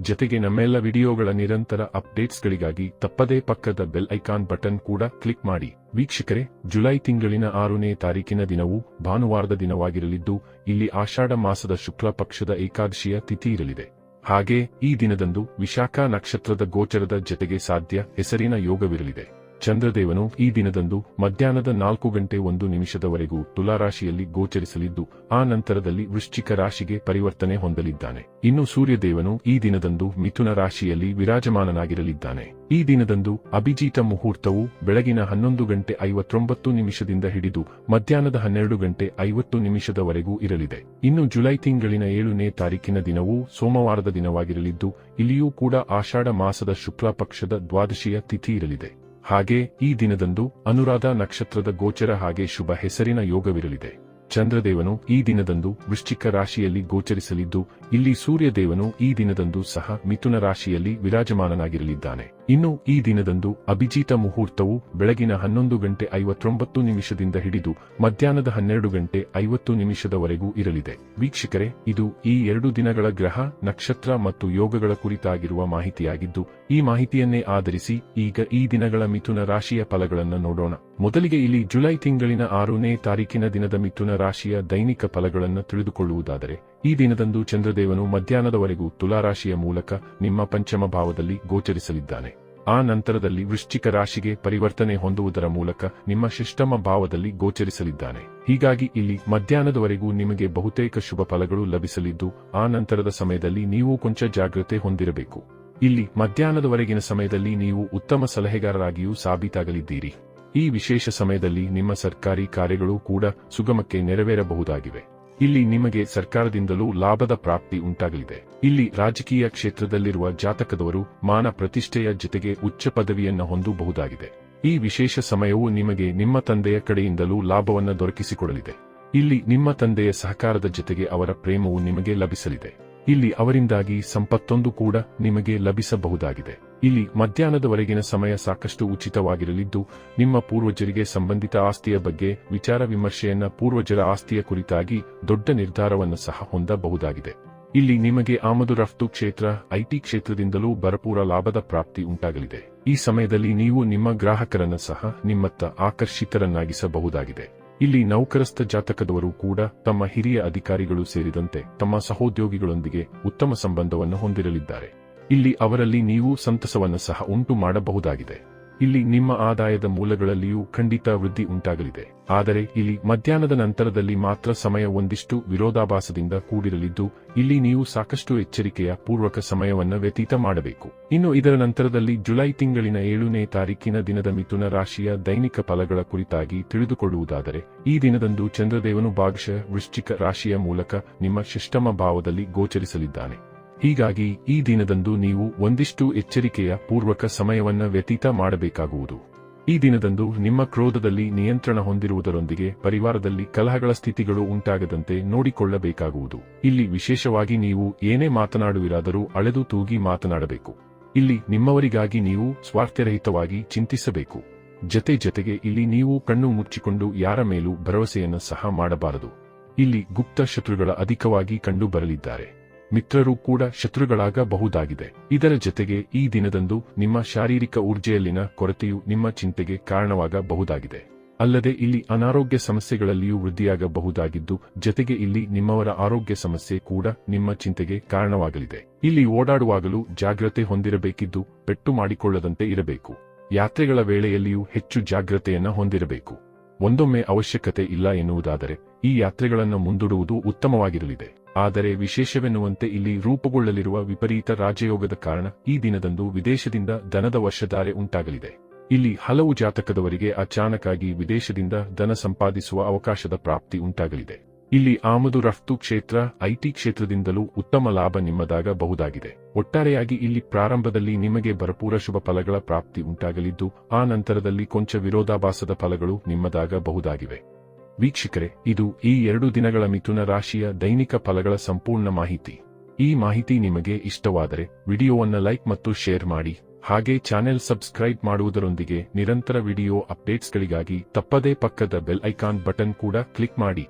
ಜತೆಗೆ ನಮ್ಮೆಲ್ಲ ವಿಡಿಯೋಗಳ ನಿರಂತರ ಅಪ್ಡೇಟ್ಸ್ಗಳಿಗಾಗಿ ತಪ್ಪದೇ ಪಕ್ಕದ ಬೆಲ್ ಐಕಾನ್ ಬಟನ್ ಕೂಡ ಕ್ಲಿಕ್ ಮಾಡಿ. ವೀಕ್ಷಕರೇ, ಜುಲೈ ತಿಂಗಳಿನ ಆರನೇ ತಾರೀಕಿನ ದಿನವು ಭಾನುವಾರದ ದಿನವಾಗಿರಲಿದ್ದು, ಇಲ್ಲಿ ಆಷಾಢ ಮಾಸದ ಶುಕ್ಲ ಪಕ್ಷದ ಏಕಾದಶಿಯ ತಿಥಿ ಇರಲಿದೆ. ಹಾಗೆ ಈ ದಿನದಂದು ವಿಶಾಖ ನಕ್ಷತ್ರದ ಗೋಚರದ ಜತೆಗೆ ಸಾಧ್ಯ ಹೆಸರಿನ ಯೋಗವಿರಲಿದೆ. ಚಂದ್ರದೇವನು ಈ ದಿನದಂದು ಮಧ್ಯಾಹ್ನದ ನಾಲ್ಕು ಗಂಟೆ ಒಂದು ನಿಮಿಷದವರೆಗೂ ತುಲಾರಾಶಿಯಲ್ಲಿ ಗೋಚರಿಸಲಿದ್ದು, ಆ ನಂತರದಲ್ಲಿ ವೃಶ್ಚಿಕ ರಾಶಿಗೆ ಪರಿವರ್ತನೆ ಹೊಂದಲಿದ್ದಾನೆ. ಇನ್ನು ಸೂರ್ಯದೇವನು ಈ ದಿನದಂದು ಮಿಥುನ ರಾಶಿಯಲ್ಲಿ ವಿರಾಜಮಾನನಾಗಿರಲಿದ್ದಾನೆ. ಈ ದಿನದಂದು ಅಭಿಜೀತ ಮುಹೂರ್ತವು ಬೆಳಗಿನ ಹನ್ನೊಂದು ಗಂಟೆ ಐವತ್ತೊಂಬತ್ತು ನಿಮಿಷದಿಂದ ಹಿಡಿದು ಮಧ್ಯಾಹ್ನದ ಹನ್ನೆರಡು ಗಂಟೆ ಐವತ್ತು ನಿಮಿಷದವರೆಗೂ ಇರಲಿದೆ. ಇನ್ನು ಜುಲೈ ತಿಂಗಳಿನ ಏಳನೇ ತಾರೀಕಿನ ದಿನವೂ ಸೋಮವಾರದ ದಿನವಾಗಿರಲಿದ್ದು, ಇಲ್ಲಿಯೂ ಕೂಡ ಆಷಾಢ ಮಾಸದ ಶುಕ್ಲ ಪಕ್ಷದ ದ್ವಾದಶಿಯ ತಿಥಿ ಇರಲಿದೆ. ಹಾಗೆ ಈ ದಿನದಂದು ಅನುರಾಧ ನಕ್ಷತ್ರದ ಗೋಚರ ಹಾಗೆ ಶುಭ ಹೆಸರಿನ ಯೋಗವಿರಲಿದೆ. ಚಂದ್ರದೇವನು ಈ ದಿನದಂದು ವೃಶ್ಚಿಕ ರಾಶಿಯಲ್ಲಿ ಗೋಚರಿಸಲಿದ್ದು, ಇಲ್ಲಿ ಸೂರ್ಯದೇವನು ಈ ದಿನದಂದು ಸಹ ಮಿಥುನ ರಾಶಿಯಲ್ಲಿ ವಿರಾಜಮಾನನಾಗಿರಲಿದ್ದಾನೆ. ಇನ್ನು ಈ ದಿನದಂದು ಅಭಿಜಿತ ಮುಹೂರ್ತವು ಬೆಳಗಿನ ಹನ್ನೊಂದು ಗಂಟೆ ಐವತ್ತೊಂಬತ್ತು ನಿಮಿಷದಿಂದ ಹಿಡಿದು ಮಧ್ಯಾಹ್ನದ ಹನ್ನೆರಡು ಗಂಟೆ ಐವತ್ತು ನಿಮಿಷದವರೆಗೂ ಇರಲಿದೆ. ವೀಕ್ಷಕರೇ, ಇದು ಈ ಎರಡು ದಿನಗಳ ಗ್ರಹ, ನಕ್ಷತ್ರ ಮತ್ತು ಯೋಗಗಳ ಕುರಿತಾಗಿರುವ ಮಾಹಿತಿಯಾಗಿದ್ದು, ಈ ಮಾಹಿತಿಯನ್ನೇ ಆಧರಿಸಿ ಈಗ ಈ ದಿನಗಳ ಮಿಥುನ ರಾಶಿಯ ಫಲಗಳನ್ನು ನೋಡೋಣ. ಮೊದಲಿಗೆ ಇಲ್ಲಿ ಜುಲೈ ತಿಂಗಳಿನ ಆರನೇ ತಾರೀಕಿನ ದಿನದ ಮಿಥುನ ರಾಶಿಯ ದೈನಿಕ ಫಲಗಳನ್ನು ತಿಳಿದುಕೊಳ್ಳುವುದಾದರೆ ಈ ದಿನದಂದು ಚಂದ್ರದೇವನು ಮಧ್ಯಾಹ್ನದವರೆಗೂ ತುಲಾರಾಶಿಯ ಮೂಲಕ ನಿಮ್ಮ ಪಂಚಮ ಭಾವದಲ್ಲಿ ಗೋಚರಿಸಲಿದ್ದಾನೆ. ಆ ನಂತರದಲ್ಲಿ ವೃಶ್ಚಿಕ ರಾಶಿಗೆ ಪರಿವರ್ತನೆ ಹೊಂದುವುದರ ಮೂಲಕ ನಿಮ್ಮ ಶಿಷ್ಟಮ ಭಾವದಲ್ಲಿ ಗೋಚರಿಸಲಿದ್ದಾನೆ. ಹೀಗಾಗಿ ಇಲ್ಲಿ ಮಧ್ಯಾಹ್ನದವರೆಗೂ ನಿಮಗೆ ಬಹುತೇಕ ಶುಭ ಫಲಗಳು ಲಭಿಸಲಿದ್ದು, ಆ ನಂತರದ ಸಮಯದಲ್ಲಿ ನೀವು ಕೊಂಚ ಜಾಗ್ರತೆ ಹೊಂದಿರಬೇಕು. ಇಲ್ಲಿ ಮಧ್ಯಾಹ್ನದವರೆಗಿನ ಸಮಯದಲ್ಲಿ ನೀವು ಉತ್ತಮ ಸಲಹೆಗಾರರಾಗಿಯೂ ಸಾಬೀತಾಗಲಿದ್ದೀರಿ. ಈ ವಿಶೇಷ ಸಮಯದಲ್ಲಿ ನಿಮ್ಮ ಸರ್ಕಾರಿ ಕಾರ್ಯಗಳು ಕೂಡ ಸುಗಮಕ್ಕೆ ನೆರವೇರಬಹುದಾಗಿವೆ. ಇಲ್ಲಿ ನಿಮಗೆ ಸರ್ಕಾರದಿಂದಲೂ ಲಾಭದ ಪ್ರಾಪ್ತಿ ಉಂಟಾಗಲಿದೆ. ಇಲ್ಲಿ ರಾಜಕೀಯ ಕ್ಷೇತ್ರದಲ್ಲಿರುವ ಜಾತಕದವರು ಮಾನ ಪ್ರತಿಷ್ಠೆಯ ಜೊತೆಗೆ ಉಚ್ಚ ಪದವಿಯನ್ನು ಹೊಂದಬಹುದಾಗಿದೆ. ಈ ವಿಶೇಷ ಸಮಯವು ನಿಮಗೆ ನಿಮ್ಮ ತಂದೆಯ ಕಡೆಯಿಂದಲೂ ಲಾಭವನ್ನು ದೊರಕಿಸಿಕೊಡಲಿದೆ. ಇಲ್ಲಿ ನಿಮ್ಮ ತಂದೆಯ ಸಹಕಾರದ ಜೊತೆಗೆ ಅವರ ಪ್ರೇಮವು ನಿಮಗೆ ಲಭಿಸಲಿದೆ. ಇಲ್ಲಿ ಅವರಿಂದಾಗಿ ಸಂಪತ್ತೊಂದು ಕೂಡ ನಿಮಗೆ ಲಭಿಸಬಹುದಾಗಿದೆ. ಇಲ್ಲಿ ಮಧ್ಯಾಹ್ನದವರೆಗಿನ ಸಮಯ ಸಾಕಷ್ಟು ಉಚಿತವಾಗಿರಲಿದ್ದು, ನಿಮ್ಮ ಪೂರ್ವಜರಿಗೆ ಸಂಬಂಧಿತ ಆಸ್ತಿಯ ಬಗ್ಗೆ ವಿಚಾರ ವಿಮರ್ಶೆಯನ್ನ ಪೂರ್ವಜರ ಆಸ್ತಿಯ ಕುರಿತಾಗಿ ದೊಡ್ಡ ನಿರ್ಧಾರವನ್ನು ಸಹ ಹೊಂದಬಹುದಾಗಿದೆ. ಇಲ್ಲಿ ನಿಮಗೆ ಆಮದು ರಫ್ತು ಕ್ಷೇತ್ರ ಐಟಿ ಕ್ಷೇತ್ರದಿಂದಲೂ ಭರಪೂರ ಲಾಭದ ಪ್ರಾಪ್ತಿ ಉಂಟಾಗಲಿದೆ. ಈ ಸಮಯದಲ್ಲಿ ನೀವು ನಿಮ್ಮ ಗ್ರಾಹಕರನ್ನ ಸಹ ನಿಮ್ಮತ್ತ ಆಕರ್ಷಿತರನ್ನಾಗಿಸಬಹುದಾಗಿದೆ. ಇಲ್ಲಿ ನೌಕರಸ್ಥ ಜಾತಕದವರು ಕೂಡ ತಮ್ಮ ಹಿರಿಯ ಅಧಿಕಾರಿಗಳು ಸೇರಿದಂತೆ ತಮ್ಮ ಸಹೋದ್ಯೋಗಿಗಳೊಂದಿಗೆ ಉತ್ತಮ ಸಂಬಂಧವನ್ನು ಹೊಂದಿರಲಿದ್ದಾರೆ. ಇಲ್ಲಿ ಅವರಲ್ಲಿ ನೀವು ಸಂತಸವನ್ನು ಸಹ ಉಂಟು ಮಾಡಬಹುದಾಗಿದೆ. ಇಲ್ಲಿ ನಿಮ್ಮ ಆದಾಯದ ಮೂಲಗಳಲ್ಲಿಯೂ ಖಂಡಿತ ವೃದ್ಧಿ ಉಂಟಾಗಲಿದೆ. ಆದರೆ ಇಲ್ಲಿ ಮಧ್ಯಾಹ್ನದ ನಂತರದಲ್ಲಿ ಮಾತ್ರ ಸಮಯ ಒಂದಿಷ್ಟು ವಿರೋಧಾಭಾಸದಿಂದ ಕೂಡಿರಲಿದ್ದು, ಇಲ್ಲಿ ನೀವು ಸಾಕಷ್ಟು ಎಚ್ಚರಿಕೆಯ ಪೂರ್ವಕ ಸಮಯವನ್ನು ವ್ಯತೀತ ಮಾಡಬೇಕು. ಇನ್ನು ಇದರ ನಂತರದಲ್ಲಿ ಜುಲೈ ತಿಂಗಳಿನ ಏಳನೇ ತಾರೀಕಿನ ದಿನದ ಮಿಥುನ ರಾಶಿಯ ದೈನಿಕ ಫಲಗಳ ಕುರಿತಾಗಿ ತಿಳಿದುಕೊಳ್ಳುವುದಾದರೆ, ಈ ದಿನದಂದು ಚಂದ್ರದೇವನು ಭಾಗಶಃ ವೃಶ್ಚಿಕ ರಾಶಿಯ ಮೂಲಕ ನಿಮ್ಮ ಶಿಷ್ಟಮ ಭಾವದಲ್ಲಿ ಗೋಚರಿಸಲಿದ್ದಾನೆ. ಹೀಗಾಗಿ ಈ ದಿನದಂದು ನೀವು ಒಂದಿಷ್ಟು ಎಚ್ಚರಿಕೆಯ ಪೂರ್ವಕ ಸಮಯವನ್ನ ವ್ಯತೀತ ಮಾಡಬೇಕಾಗುವುದು. ಈ ದಿನದಂದು ನಿಮ್ಮ ಕ್ರೋಧದಲ್ಲಿ ನಿಯಂತ್ರಣ ಹೊಂದಿರುವುದರೊಂದಿಗೆ ಪರಿವಾರದಲ್ಲಿ ಕಲಹಗಳ ಸ್ಥಿತಿಗಳು ಉಂಟಾಗದಂತೆ ನೋಡಿಕೊಳ್ಳಬೇಕಾಗುವುದು. ಇಲ್ಲಿ ವಿಶೇಷವಾಗಿ ನೀವು ಏನೇ ಮಾತನಾಡುವಿರಾದರೂ ಅಳೆದು ತೂಗಿ ಮಾತನಾಡಬೇಕು. ಇಲ್ಲಿ ನಿಮ್ಮವರಿಗಾಗಿ ನೀವು ಸ್ವಾರ್ಥರಹಿತವಾಗಿ ಚಿಂತಿಸಬೇಕು. ಜತೆ ಜತೆಗೆ ಇಲ್ಲಿ ನೀವು ಕಣ್ಣು ಮುಚ್ಚಿಕೊಂಡು ಯಾರ ಮೇಲೂ ಭರವಸೆಯನ್ನು ಸಹ ಮಾಡಬಾರದು. ಇಲ್ಲಿ ಗುಪ್ತ ಶತ್ರುಗಳ ಅಧಿಕವಾಗಿ ಕಂಡು ಬರಲಿದ್ದಾರೆ ಮಿತ್ರರು ಕೂಡ ಶತ್ರುಗಳಾಗಬಹುದಾಗಿದೆ. ಇದರ ಜತೆಗೆ ಈ ದಿನದಂದು ನಿಮ್ಮ ಶಾರೀರಿಕ ಊರ್ಜೆಯಲ್ಲಿನ ಕೊರತೆಯು ನಿಮ್ಮ ಚಿಂತೆಗೆ ಕಾರಣವಾಗಬಹುದಾಗಿದೆ. ಅಲ್ಲದೆ ಇಲ್ಲಿ ಅನಾರೋಗ್ಯ ಸಮಸ್ಯೆಗಳಲ್ಲಿಯೂ ವೃದ್ಧಿಯಾಗಬಹುದಾಗಿದ್ದು, ಜತೆಗೆ ಇಲ್ಲಿ ನಿಮ್ಮವರ ಆರೋಗ್ಯ ಸಮಸ್ಯೆ ಕೂಡ ನಿಮ್ಮ ಚಿಂತೆಗೆ ಕಾರಣವಾಗಲಿದೆ. ಇಲ್ಲಿ ಓಡಾಡುವಾಗಲೂ ಜಾಗ್ರತೆ ಹೊಂದಿರಬೇಕಿದ್ದು, ಪೆಟ್ಟು ಮಾಡಿಕೊಳ್ಳದಂತೆ ಇರಬೇಕು. ಯಾತ್ರೆಗಳ ವೇಳೆಯಲ್ಲಿಯೂ ಹೆಚ್ಚು ಜಾಗ್ರತೆಯನ್ನ ಹೊಂದಿರಬೇಕು. ಒಂದೊಮ್ಮೆ ಅವಶ್ಯಕತೆ ಇಲ್ಲ ಎನ್ನುವುದಾದರೆ ಈ ಯಾತ್ರೆಗಳನ್ನು ಮುಂದೂಡುವುದು ಉತ್ತಮವಾಗಿರಲಿದೆ. ಆದರೆ ವಿಶೇಷವೆನ್ನುವಂತೆ ಇಲ್ಲಿ ರೂಪುಗೊಳ್ಳಲಿರುವ ವಿಪರೀತ ರಾಜಯೋಗದ ಕಾರಣ ಈ ದಿನದಂದು ವಿದೇಶದಿಂದ ಧನದ ವರ್ಷಧಾರೆ ಉಂಟಾಗಲಿದೆ. ಇಲ್ಲಿ ಹಲವು ಜಾತಕದವರಿಗೆ ಅಚಾನಕ್ಕಾಗಿ ವಿದೇಶದಿಂದ ಧನ ಸಂಪಾದಿಸುವ ಅವಕಾಶದ ಪ್ರಾಪ್ತಿ ಉಂಟಾಗಲಿದೆ. ಇಲ್ಲಿ ಆಮದು ರಫ್ತು ಕ್ಷೇತ್ರ, ಐಟಿ ಕ್ಷೇತ್ರದಿಂದಲೂ ಉತ್ತಮ ಲಾಭ ನಿಮ್ಮದಾಗಬಹುದಾಗಿದೆ. ಒಟ್ಟಾರೆಯಾಗಿ ಇಲ್ಲಿ ಪ್ರಾರಂಭದಲ್ಲಿ ನಿಮಗೆ ಭರಪೂರ ಶುಭ ಫಲಗಳ ಪ್ರಾಪ್ತಿ ಉಂಟಾಗಲಿದ್ದು, ಆ ನಂತರದಲ್ಲಿ ಕೊಂಚ ವಿರೋಧಾಭಾಸದ ಫಲಗಳು ನಿಮ್ಮದಾಗಬಹುದಾಗಿವೆ. ವೀಕ್ಷಕರೇ, ಇದು ಈ ಎರಡು ದಿನಗಳ ಮಿಥುನ ರಾಶಿಯ ದೈನಿಕ ಫಲಗಳ ಸಂಪೂರ್ಣ ಮಾಹಿತಿ. ಈ ಮಾಹಿತಿ ನಿಮಗೆ ಇಷ್ಟವಾದರೆ, ವಿಡಿಯೋವನ್ನು ಲೈಕ್ ಮತ್ತು ಶೇರ್ ಮಾಡಿ, ಹಾಗೆ ಚಾನೆಲ್ ಸಬ್ಸ್ಕ್ರೈಬ್ ಮಾಡುವುದರೊಂದಿಗೆ ನಿರಂತರ ವಿಡಿಯೋ ಅಪ್ಡೇಟ್ಸ್ಗಳಿಗಾಗಿ ತಪ್ಪದೇ ಪಕ್ಕದ ಬೆಲ್ ಐಕಾನ್ ಬಟನ್ ಕೂಡ ಕ್ಲಿಕ್ ಮಾಡಿ.